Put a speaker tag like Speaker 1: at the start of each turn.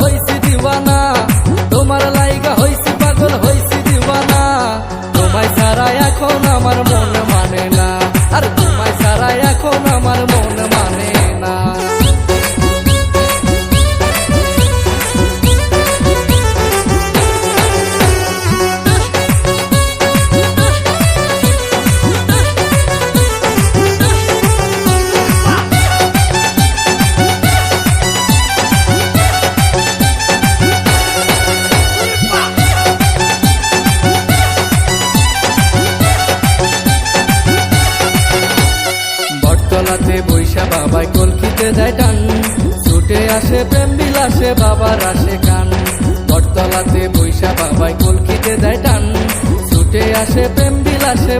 Speaker 1: soy বটতলাতে বৈশা বাবাই কলকিতে যায় টান। ছুটে আসে প্রেম বিলাসে, বাবার আসে কান। বটতলাতে বৈশা বাবাই কলকিতে দেয় টান। ছুটে আসে প্রেম বিলাসে